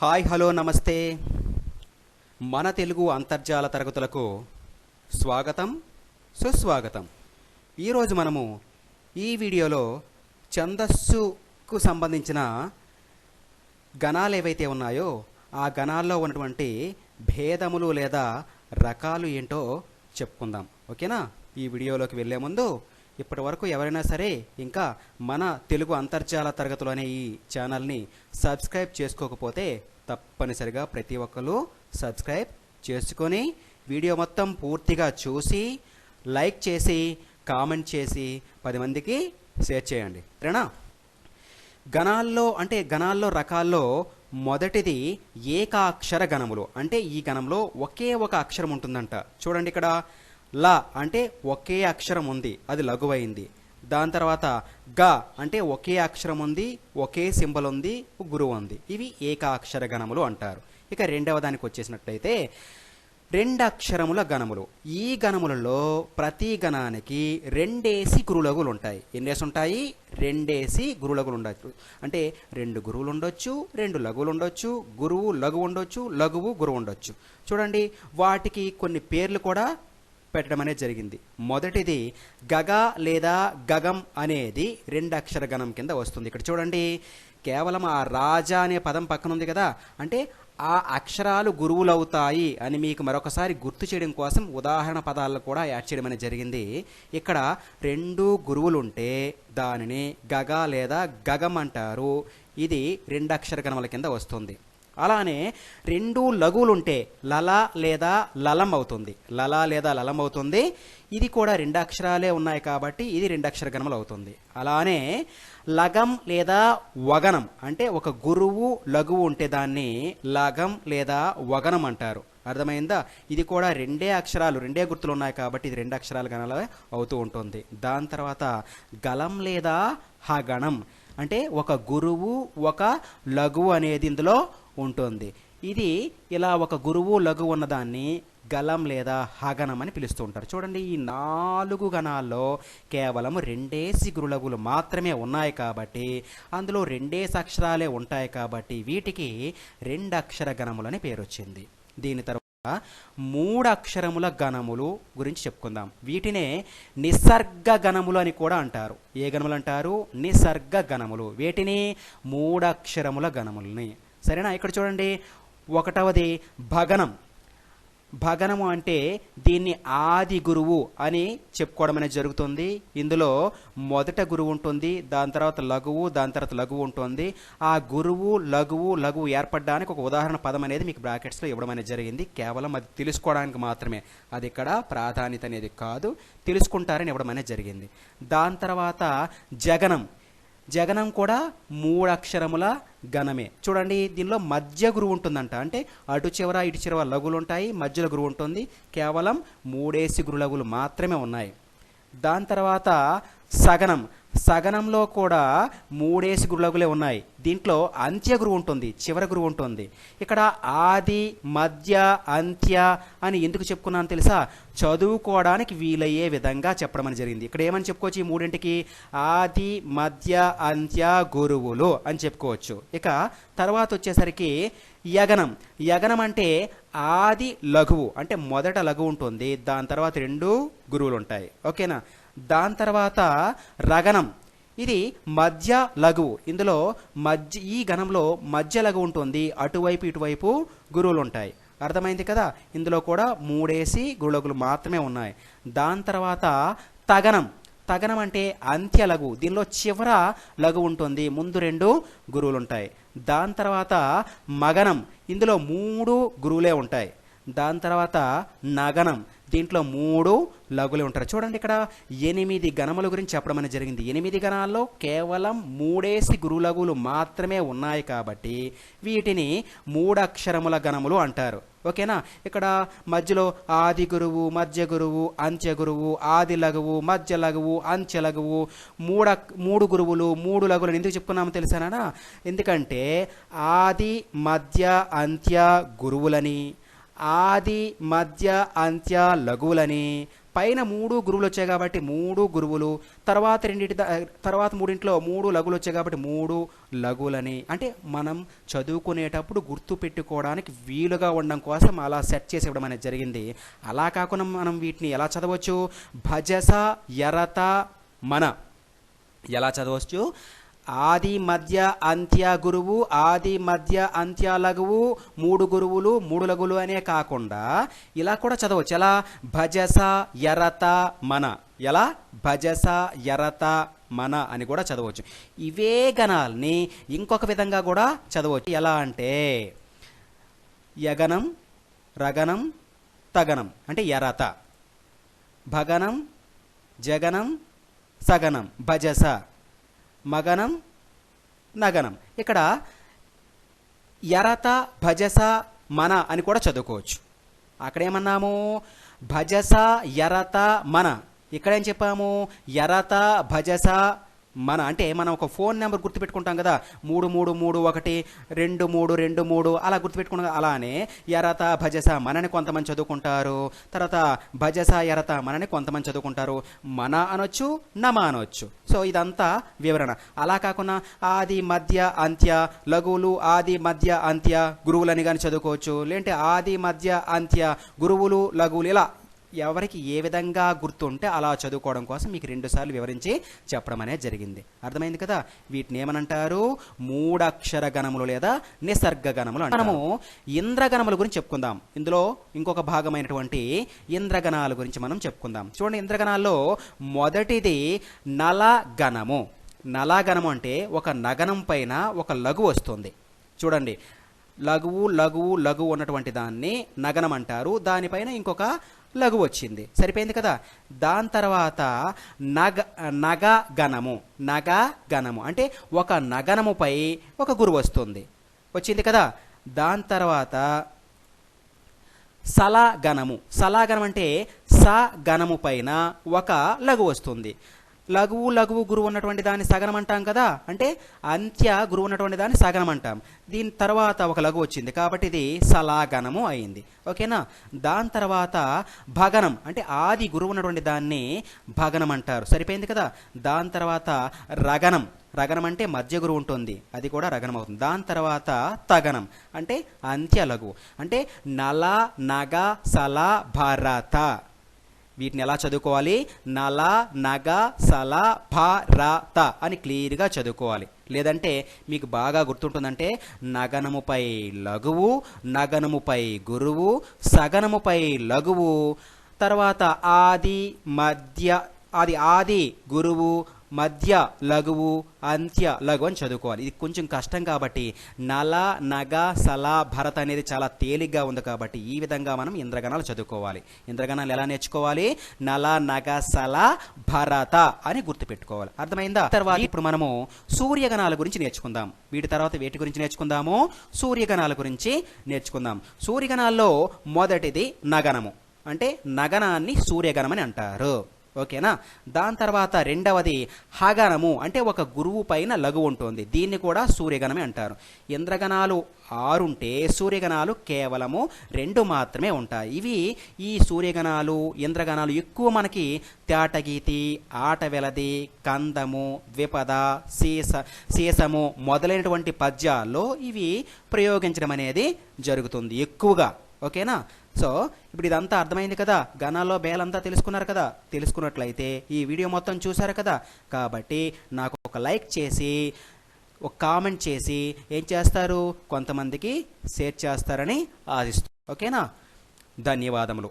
Hi hello నమస్తే. మన తెలుగు అంతర్జాల తరగతులకు స్వాగతం సుస్వాగతం. ఈరోజు మనము ఈ వీడియోలో ఛందస్సుకు సంబంధించిన గణాలు ఏవైతే ఉన్నాయో ఆ గణాల్లో ఉన్నటువంటి భేదములు లేదా రకాలు ఏంటో చెప్పుకుందాం. ఓకేనా? ఈ వీడియోలోకి వెళ్ళే ముందు ఇప్పటి వరకు ఎవరైనా సరే ఇంకా మన తెలుగు అంతర్జాల తరగతులు అనే ఈ ఛానల్ని సబ్స్క్రైబ్ చేసుకోకపోతే తప్పనిసరిగా ప్రతి ఒక్కరు సబ్స్క్రైబ్ చేసుకొని వీడియో మొత్తం పూర్తిగా చూసి లైక్ చేసి కామెంట్ చేసి పది మందికి షేర్ చేయండి. సరేనా? గణాల్లో అంటే గణాల్లో రకాల్లో మొదటిది ఏకాక్షర గణములు. అంటే ఈ గణంలో ఒకే ఒక అక్షరం ఉంటుందంట. చూడండి ఇక్కడ. ల అంటే ఒకే అక్షరం ఉంది అది లఘువైంది. దాని తర్వాత గ అంటే ఒకే అక్షరం ఉంది ఒకే సింబల్ ఉంది గురువు ఉంది. ఇవి ఏకాక్షర గణములు అంటారు. ఇక రెండవ దానికి వచ్చేసినట్లయితే రెండు అక్షరముల గణములు. ఈ గణములలో ప్రతి గణానికి రెండేసి గురులగులు ఉంటాయి. ఎన్నేసి ఉంటాయి? రెండేసి గురులగులు ఉండొచ్చు. అంటే రెండు గురువులు ఉండొచ్చు రెండు లఘువులు ఉండొచ్చు గురువు లఘువు ఉండొచ్చు లఘువు గురువు ఉండొచ్చు. చూడండి వాటికి కొన్ని పేర్లు కూడా పెట్టడం అనేది జరిగింది. మొదటిది గగ లేదా గగం అనేది రెండు అక్షర గణం కింద వస్తుంది. ఇక్కడ చూడండి కేవలం ఆ రాజా అనే పదం పక్కన ఉంది కదా. అంటే ఆ అక్షరాలు గురువులవుతాయి అని మీకు మరొకసారి గుర్తు చేయడం కోసం ఉదాహరణ పదాలను కూడా యాడ్ చేయడం అనేది జరిగింది. ఇక్కడ రెండు గురువులుంటే దానిని గగ లేదా గగం అంటారు. ఇది రెండు అక్షర గణముల కింద వస్తుంది. అలానే రెండు లఘువులుంటే లల లేదా లలం అవుతుంది. లల లేదా లలం అవుతుంది. ఇది కూడా రెండు అక్షరాలే ఉన్నాయి కాబట్టి ఇది రెండు అక్షర గణములు అవుతుంది. అలానే లగం లేదా వగనం అంటే ఒక గురువు లఘువు ఉంటే దాన్ని లగం లేదా వగనం అంటారు. అర్థమైందా? ఇది కూడా రెండే అక్షరాలు రెండే గుర్తులు ఉన్నాయి కాబట్టి ఇది రెండు అక్షరాలు గణాలు అవుతూ ఉంటుంది. దాని తర్వాత గలం లేదా హగణం. అంటే ఒక గురువు ఒక లఘువు అనేది ఇందులో ఉంటుంది. ఇది ఇలా ఒక గురువు లఘువు ఉన్నదాన్ని గలం లేదా హగనం అని పిలుస్తూ ఉంటారు. చూడండి ఈ నాలుగు గణాల్లో కేవలం రెండే గురులగులు మాత్రమే ఉన్నాయి కాబట్టి అందులో రెండేసి అక్షరాలే ఉంటాయి కాబట్టి వీటికి రెండు అక్షర గణములని పేరు వచ్చింది దీని తర్వాత మూడు అక్షరముల గణములు గురించి చెప్పుకుందాం. వీటినే నిసర్గ గణములు అని కూడా అంటారు. ఏ గణములు అంటారు? నిసర్గ గణములు వీటిని మూడక్షరముల గణములని సరేనా? ఇక్కడ చూడండి. ఒకటవది భగనం. భగనము అంటే దీన్ని ఆది గురువు అని చెప్పుకోవడం అనేది జరుగుతుంది. ఇందులో మొదట గురువు ఉంటుంది దాని తర్వాత లఘువు దాని తర్వాత లఘువు ఉంటుంది. ఆ గురువు లఘువు లఘువు ఏర్పడడానికి ఒక ఉదాహరణ పదం అనేది మీకు బ్రాకెట్స్లో ఇవ్వడం అనేది జరిగింది. కేవలం అది తెలుసుకోవడానికి మాత్రమే. అది ఇక్కడ ప్రాధాన్యత అనేది కాదు తెలుసుకుంటారని ఇవ్వడం అనేది జరిగింది. దాని తర్వాత జగనం. జగనం కూడా మూడు అక్షరముల చూడండి దీనిలో మధ్య గురువు ఉంటుందంట. అంటే అటు చివర ఇటు చివర లఘులు ఉంటాయి మధ్యలో గురువు ఉంటుంది. కేవలం మూడేసి గురు లఘులు మాత్రమే ఉన్నాయి. దాని తర్వాత సగనం. సగనంలో కూడా మూడేసి గురులగులే ఉన్నాయి. దీంట్లో అంత్య గురువు ఉంటుంది చివరి గురువు ఉంటుంది. ఇక్కడ ఆది మధ్య అంత్య అని ఎందుకు చెప్పుకున్నాను తెలుసా? చదువుకోవడానికి వీలయ్యే విధంగా చెప్పడం అని జరిగింది. ఇక్కడ ఏమని చెప్పుకోవచ్చు ఈ మూడింటికి? ఆది మధ్య అంత్య గురువులు అని చెప్పుకోవచ్చు. ఇక తర్వాత వచ్చేసరికి యగనం. యగనం అంటే ఆది లఘువు అంటే మొదట లఘువు ఉంటుంది. దాని తర్వాత రెండు గురువులు ఉంటాయి. ఓకేనా? దాని తర్వాత రగనం ఇది మధ్య లఘువు. ఇందులో మధ్య ఈ గణంలో మధ్య లఘువు ఉంటుంది. అటువైపు ఇటువైపు గురువులు ఉంటాయి. అర్థమైంది కదా? ఇందులో కూడా మూడేసి గురులగులు మాత్రమే ఉన్నాయి. దాని తర్వాత తగనం. తగనం అంటే అంత్య లఘు దీనిలో చివర లఘు ఉంటుంది. ముందు రెండు గురువులు ఉంటాయి. దాని తర్వాత మగనం. ఇందులో మూడు గురువులే ఉంటాయి. దాని తర్వాత నగనం. దీంట్లో మూడు లఘులు ఉంటారు. చూడండి ఇక్కడ ఎనిమిది గణముల గురించి చెప్పడం అనేది జరిగింది. ఎనిమిది గణాల్లో కేవలం మూడేసి గురులగులు మాత్రమే ఉన్నాయి కాబట్టి వీటిని మూడక్షరముల గణములు అంటారు. ఓకేనా? ఇక్కడ మధ్యలో ఆది గురువు మధ్య గురువు అంత్య గురువు ఆది లఘువు మధ్య లఘువు అంత్య లఘువు మూడ మూడు గురువులు మూడు లఘువులు ఎందుకు చెప్పుకున్నామో తెలిసానా? ఎందుకంటే ఆది మధ్య అంత్య గురువులని ఆది మధ్య అంత్య లఘువులని. పైన మూడు గురువులు వచ్చాయి కాబట్టి మూడు గురువులు. తర్వాత రెండింటి తర్వాత మూడింట్లో మూడు లఘువులు వచ్చాయి కాబట్టి మూడు లఘువులని. అంటే మనం చదువుకునేటప్పుడు గుర్తు పెట్టుకోవడానికి వీలుగా ఉండడం కోసం అలా సెట్ చేసి ఇవ్వడం అనేది జరిగింది. అలా కాకుండా మనం వీటిని ఎలా చదవచ్చు? భజస ఎరత మన. ఎలా చదవచ్చు? ఆది మధ్య అంత్య గురువు ఆది మధ్య అంత్య లఘువు మూడు గురువులు మూడు లఘువులు అనే కాకుండా ఇలా కూడా చదవచ్చు. ఎలా? భజస యరత మన. ఎలా? భజస యరత మన అని కూడా చదవచ్చు. ఇవే గణాలని ఇంకొక విధంగా కూడా చదవచ్చు. ఎలా అంటే యగనం రగనం తగనం. అంటే యరత. భగనం జగనం సగనం. భజస. మగనం నగనం. ఇక్కడ యరత భజస మన అని కూడా చదువుకోవచ్చు. అక్కడేమన్నాము? భజస యరత మన. ఇక్కడేం చెప్పాము? యరత భజస మన అంటే మనం ఒక ఫోన్ నెంబర్ గుర్తుపెట్టుకుంటాం కదా. మూడు మూడు మూడు ఒకటి రెండు మూడు రెండు మూడు అలా గుర్తుపెట్టుకున్న అలానే ఎరత భజస మనని కొంతమంది చదువుకుంటారు. తర్వాత భజస యరత మనని కొంతమంది చదువుకుంటారు. మన అనొచ్చు నమ అనొచ్చు. సో ఇదంతా వివరణ. అలా కాకుండా ఆది మధ్య అంత్య లఘువులు ఆది మధ్య అంత్య గురువులని కానీ చదువుకోవచ్చు. లేదంటే ఆది మధ్య అంత్య గురువులు లఘువులు ఇలా ఎవరికి ఏ విధంగా గుర్తుంటే అలా చదువుకోవడం కోసం మీకు రెండుసార్లు వివరించి చెప్పడం అనేది జరిగింది. అర్థమైంది కదా? వీటిని ఏమనంటారు? మూడక్షర గణములు లేదా నిసర్గ గణములు. మనము ఇంద్రగణముల గురించి చెప్పుకుందాం. ఇందులో ఇంకొక భాగమైనటువంటి ఇంద్రగణాల గురించి మనం చెప్పుకుందాం. చూడండి ఇంద్రగణాల్లో మొదటిది నలగణము. నలగణము అంటే ఒక నగనం పైన ఒక లఘు వస్తుంది. చూడండి లఘువు లఘువు లఘువు ఉన్నటువంటి దాన్ని నగనం అంటారు. దానిపైన ఇంకొక లఘు వచ్చింది. సరిపోయింది కదా? దాని తర్వాత నగ నగ గణము నగ గణము అంటే ఒక నగనముపై ఒక గురు వస్తుంది. వచ్చింది కదా? దాని తర్వాత సలాగణము. సలాగణం అంటే స గణము పైన ఒక లఘు వస్తుంది. లఘువు లఘువు గురువు ఉన్నటువంటి దాన్ని సగనం అంటాం కదా? అంటే అంత్య గురువు ఉన్నటువంటి దాన్ని సగనం అంటాం దీని తర్వాత ఒక లఘు వచ్చింది. కాబట్టి ఇది సలాగనము అయింది. ఓకేనా? దాని తర్వాత భగనం. అంటే ఆది గురువు ఉన్నటువంటి దాన్ని భగనం అంటారు సరిపోయింది కదా? దాని తర్వాత రగనం. రగనం అంటే మధ్య గురువు ఉంటుంది. అది కూడా రగనం అవుతుంది. దాని తర్వాత తగనం. అంటే అంత్య లఘువు. అంటే నల నగ సల భరత. వీటిని ఎలా చదువుకోవాలి? నల నగ సల ప ర త అని క్లియర్గా చదువుకోవాలి. లేదంటే మీకు బాగా గుర్తుంటుందంటే నగనముపై లఘువు నగనముపై గురువు సగనముపై లఘువు తర్వాత ఆది మధ్య అది ఆది గురువు మధ్య లఘువు అంత్య లఘు అని చదువుకోవాలి. ఇది కొంచెం కష్టం కాబట్టి నల నగ సల భరత అనేది చాలా తేలిగ్గా ఉంది కాబట్టి ఈ విధంగా మనం ఇంద్రగణాలు చదువుకోవాలి. ఇంద్రగణాలు ఎలా నేర్చుకోవాలి? నల నగ సల భరత అని గుర్తుపెట్టుకోవాలి. అర్థమైందా? తర్వాత ఇప్పుడు మనము సూర్యగణాల గురించి నేర్చుకుందాం. వీటి తర్వాత వేటి గురించి నేర్చుకుందాము? సూర్యగణాల గురించి నేర్చుకుందాం. సూర్యగణాల్లో మొదటిది నగనము. అంటే నగనాన్ని సూర్యగణమని అంటారు. ఓకేనా? దాని తర్వాత రెండవది హగనము అంటే ఒక గురువు పైన లఘు ఉంటుంది. దీన్ని కూడా సూర్యగణమే అంటారు. ఇంద్రగణాలు ఆరుంటే సూర్యగణాలు కేవలము రెండు మాత్రమే ఉంటాయి. ఇవి ఈ సూర్యగణాలు ఇంద్రగణాలు ఎక్కువ మనకి తేటగీతి ఆటవెలది కందము ద్విపద సీస సీసము మొదలైనటువంటి పద్యాల్లో ఇవి ప్రయోగించడం అనేది జరుగుతుంది ఎక్కువగా. ఓకేనా? సో ఇప్పుడు ఇదంతా అర్థమైంది కదా. గణాల్లో బేలంతా తెలుసుకున్నారు కదా. తెలుసుకున్నట్లయితే ఈ వీడియో మొత్తం చూశారు కదా. కాబట్టి నాకు ఒక లైక్ చేసి ఒక కామెంట్ చేసి ఏం చేస్తారు? కొంతమందికి షేర్ చేస్తారని ఆశిస్తూ. ఓకేనా? ధన్యవాదములు.